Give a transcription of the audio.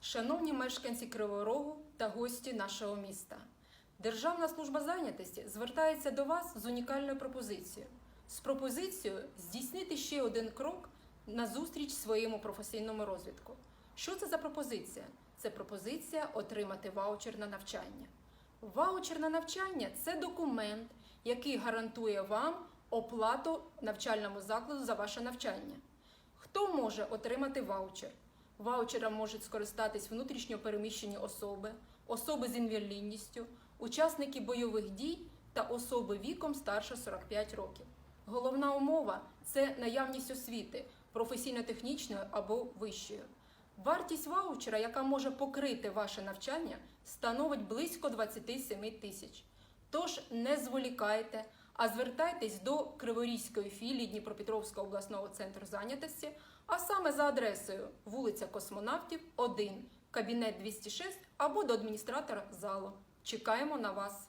Шановні мешканці Кривого Рогу та гості нашого міста, Державна служба зайнятості звертається до вас з унікальною пропозицією. З пропозицією здійснити ще один крок на зустріч своєму професійному розвитку. Що це за пропозиція? Це пропозиція отримати ваучер на навчання. Ваучер на навчання це документ, який гарантує вам оплату навчальному закладу за ваше навчання. Хто може отримати ваучер? Ваучером можуть скористатись внутрішньо переміщені особи, особи з інвалідністю, учасники бойових дій та особи віком старше 45 років. Головна умова це наявність освіти професійно-технічної або вищої. Вартість ваучера, яка може покрити ваше навчання, становить близько 27 тисяч. Тож не зволікайте, а звертайтесь до Криворізької філії Дніпропетровського обласного центру зайнятості, а саме за адресою вулиця Космонавтів, 1, кабінет 206 або до адміністратора залу. Чекаємо на вас.